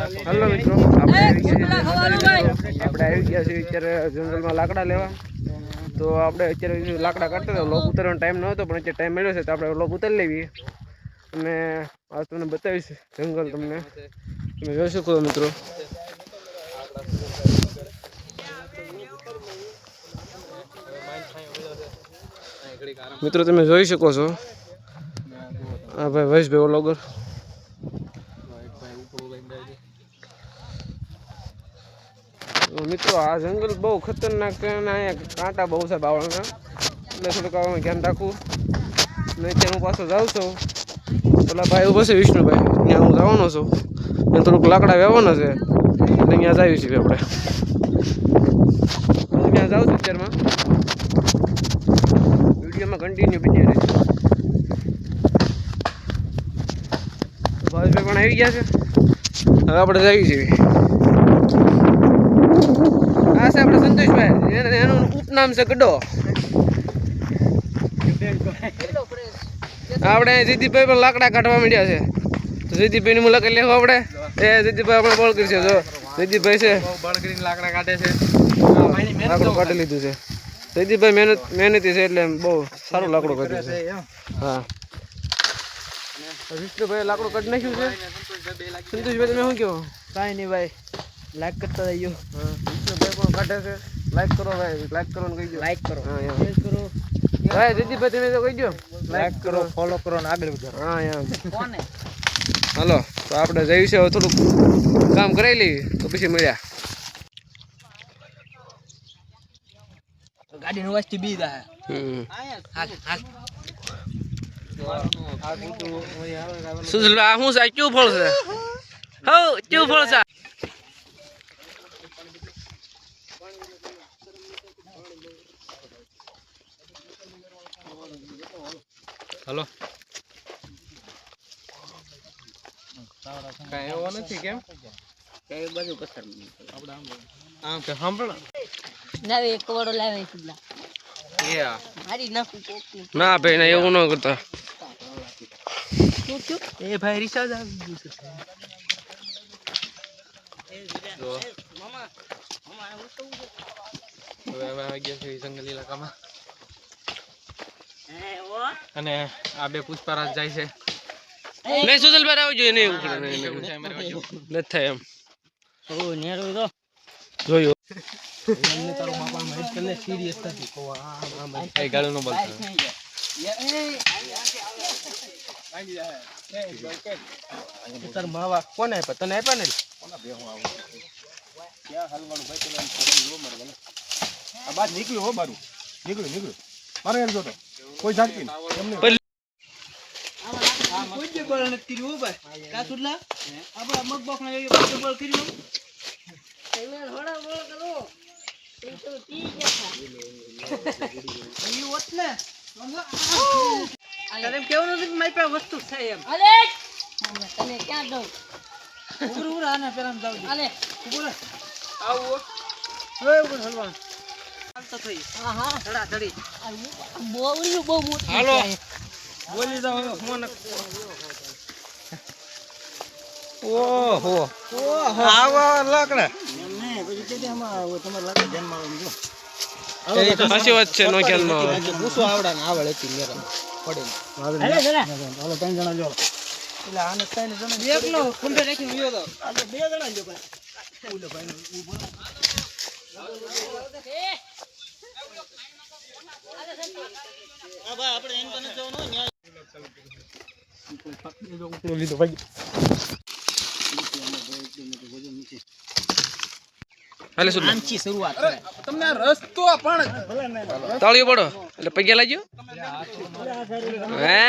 Hello મિત્રો આપણે આવી ગયા છીએ અત્યારે જંગલમાં લાકડા લેવા. તો આપણે અત્યારે લાકડા કાઢતા હતા. લોક ઉતારવાનો ટાઈમ ન હતો પણ અત્યારે ટાઈમ મળ્યો છે તો આપણે લોક ઉતારી લેવી. અને આજ તમને બતાવીશ જંગલ તમને. તમે જોઈ શકો છો મિત્રો. મિત્રો તમે જોઈ શકો છો. હા ભાઈ વૈશભાઈ ઓલોગર મિત્રો, આ જંગલ બહુ ખતરનાક અહીંયા કાંટા બહુ છે બાવળના. એટલે થોડુંક ધ્યાન રાખવું. ને ત્યાં હું પાછો જાઉં છું. પેલા ભાઈ ઊભો છે, વિષ્ણુભાઈ. ત્યાં હું જવાનો છું. અને થોડુંક લાકડા વેવાના છે. એટલે અહીંયા જઈએ છીએ આપણે. અહીંયા જાઉં છું અત્યારમાં. વિડીયોમાં કન્ટિન્યુ બની રહે ભાવેશભાઈ પણ આવી ગયા છે. હવે આપણે જઈએ છીએ. આ છે આપણે સંતોષભાઈ. એને ઉપનામ છે ગડો. આપણે જીદીભાઈ પણ લાકડા કાઢવા માંડ્યા છે. તો જીદીભાઈની મુલાકાત લેવું આપણે. એ જીદીભાઈ આપણે બોલ કરશે જો. જીદીભાઈ છે. લાકડા કાઢે છે. લાકડું કાઢી લીધું છે. જયદીપભાઈ મહેનત મહેનતી છે એટલે બહુ સારું લાકડું કાઢ્યું છે. હા. વિષ્ણુભાઈ લાકડું કાઢી નાખ્યું છે. સંતોષભાઈ તમે શું કહો? કાંઈ નહીં ભાઈ. લાઈક કરતા હા વિષ્ણુભાઈ પણ કાઢે છે લાઈક કરો ભાઈ લાઈક કરવાનું કહી દો. લાઈક કરો. હા શેર કરો. ભાઈ જયદીપભાઈ તમે તો કહી દો. લાઈક કરો ફોલો કરો ને આગળ વધારો. હા યાર કોને? હાલો તો આપણે જઈ છે હવે થોડુંક કામ કરાવી લઈએ તો પછી મળ્યા. ગાડી નું વાસ્તી બી દા શું આ આ કેવું ફળ છે? હો ચું ફળ છે? હલો. કઈ એવો નથી કેમ? કઈ બધું કસર આમ કે સાંભળ લાવે એક કવડો લાવે કોકી ના ભાઈ ના એવું ન કરતા. એ ભાઈ રિસાજ આવી ગયું છે. હવે અમે આવી ગયા છીએ જંગલ ઇલાકામાં અને આ બે પૂછપરછ જાય છે. નહીં સુજલભાઈ આવજો એને એવું નથી થાય એમ ઓ નેરો તો જોયો એમને તારો બાપા મહેજ કરીને સિરિયસ નથી કહો આમ આમ કઈ ગાળું ન બોલતા. તાર માવા કોને આપ્યા? તને આપ્યા ને? આ બાદ નીકળ્યું હો મારું. નીકળ્યું નીકળ્યું. મારે એમ જોતો. કોઈ જાણતી નહીં. કોઈ જે બળ નથી કર્યું ભાઈ. કા સુડલા આપણા મગ બોક ના જોઈએ બળ કર્યું તમે થોડા બોલ કરો. એ તો પી ગયા એ હોત ને તારે કેવું નથી મારી પાસે વસ્તુ છે એમ. અલે તને ક્યાં દઉં? ઉભર ઉભર આને પેલા જાવ દે. અલે આવું ઉભર હલવાનું. બહુ મોટું હાલો. બોલી જાવ હવે ફોન ઓહો. ઓહો. આવા લાકડા. સાચી વાત છે નો ખ્યાલમાં આવે. પૂછો આવડા ને આવડે હતી મેરા. પડે અલે જરા. એટલે આને ત્રણ જણા એકલો તો. બે જણા જો હાલે આમચી શરૂઆત તમને રસ્તો પણ તાળીઓ પડો. એટલે પૈયા લાગ્યો? હે.